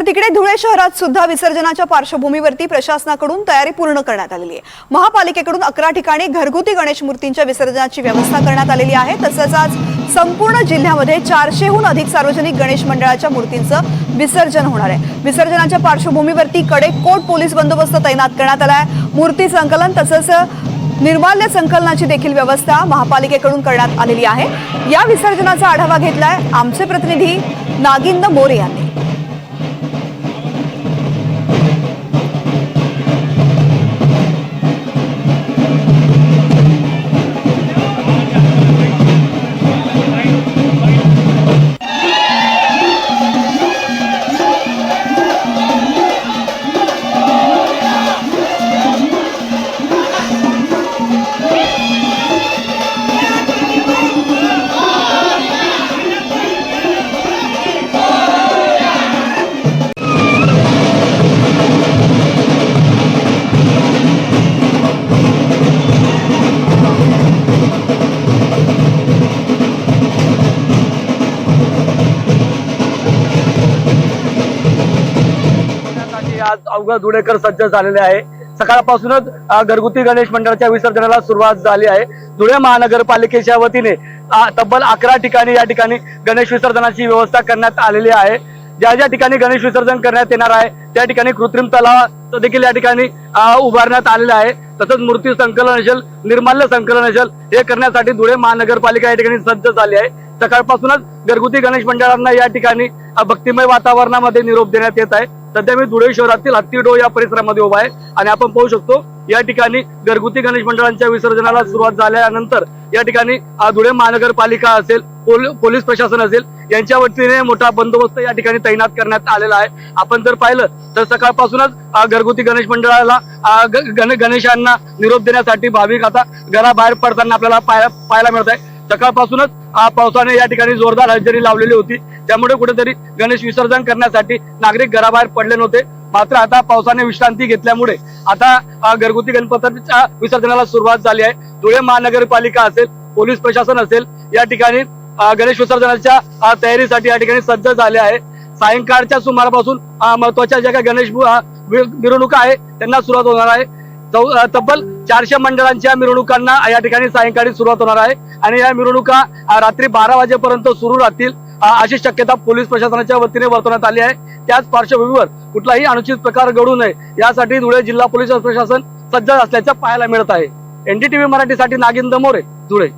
तर तिकडे धुळे शहरात सुद्धा विसर्जनाच्या पार्श्वभूमीवरती प्रशासनाकडून तयारी पूर्ण करण्यात आलेली आहे. महापालिकेकडून अकरा ठिकाणी घरगुती गणेश मूर्तींच्या विसर्जनाची व्यवस्था करण्यात आलेली आहे. तसंच आज संपूर्ण जिल्ह्यामध्ये चारशेहून अधिक सार्वजनिक गणेश मंडळाच्या मूर्तींचं विसर्जन होणार आहे. विसर्जनाच्या पार्श्वभूमीवरती कडेकोट पोलीस बंदोबस्त तैनात करण्यात आला आहे. मूर्ती संकलन तसंच निर्माल्य संकलनाची देखील व्यवस्था महापालिकेकडून करण्यात आलेली आहे. या विसर्जनाचा आढावा घेतलाय आमचे प्रतिनिधी नागिंद मोरे यांनी. आज अवघा धुळेकर सज्ज झालेले आहे. सकाळपासूनच घरगुती गणेश मंडळाच्या विसर्जनाला सुरुवात झाली आहे. धुळे महानगरपालिकेच्या वतीने तब्बल अकरा ठिकाणी या ठिकाणी गणेश विसर्जनाची व्यवस्था करण्यात आलेली आहे. ज्या ज्या ठिकाणी गणेश विसर्जन करण्यात येणार आहे त्या ठिकाणी कृत्रिम तलाव देखील या ठिकाणी उभारण्यात आलेला आहे. तसंच मूर्ती संकलन असेल निर्माल्य संकलन असेल हे करण्यासाठी धुळे महानगरपालिका या ठिकाणी सज्ज झाली आहे. सकाळपासूनच घरगुती गणेश मंडळांना या ठिकाणी भक्तिमय वातावरणामध्ये निरोप देण्यात येत आहे. सध्या मी धुळे शहरातील हत्तीडो या परिसरामध्ये उभा आहे. आणि आपण पाहू शकतो या ठिकाणी घरगुती गणेश मंडळांच्या विसर्जनाला सुरुवात झाल्यानंतर या ठिकाणी धुळे महानगरपालिका असेल पोल- पोलीस प्रशासन असेल यांच्या वतीने मोठा बंदोबस्त या ठिकाणी तैनात करण्यात आलेला आहे. आपण जर पाहिलं तर सकाळपासूनच घरगुती गणेश मंडळाला गणेशांना निरोप देण्यासाठी भाविक आता घराबाहेर पडताना आपल्याला पाहायला पाहायला मिळत आहे. सकाळपासूनच पावसाने या ठिकाणी जोरदार हजेरी लावलेली होती. त्यामुळे कुठेतरी गणेश विसर्जन करण्यासाठी नागरिक घराबाहेर पडले नव्हते. मात्र आता पावसाने विश्रांती घेतल्यामुळे आता घरगुती गणपतीच्या विसर्जनाला सुरुवात झाली आहे. धुळे महानगरपालिका असेल पोलीस प्रशासन असेल या ठिकाणी गणेश विसर्जनाच्या तयारीसाठी या ठिकाणी सज्ज झाले आहे. सायंकाळच्या सुमारापासून महत्त्वाच्या ज्या काही गणेश मिरवणुका आहे त्यांना सुरुवात होणार आहे. तब्बल चारशे मंडळांच्या मिरवणुकांना या ठिकाणी सायंकाळी सुरुवात होणार आहे. आणि या मिरवणुका रात्री बारा वाजेपर्यंत सुरू राहतील. अशी शक्यता पोलीस प्रशासनाच्या वतीने वर्तवण्यात आली आहे. त्याच पार्श्वभूमीवर कुठलाही अनुचित प्रकार घडू नये यासाठी धुळे जिल्हा पोलीस प्रशासन सज्ज असल्याचं पाहायला मिळत आहे. एनडीटीव्ही मराठीसाठी नागिंद मोरे धुळे.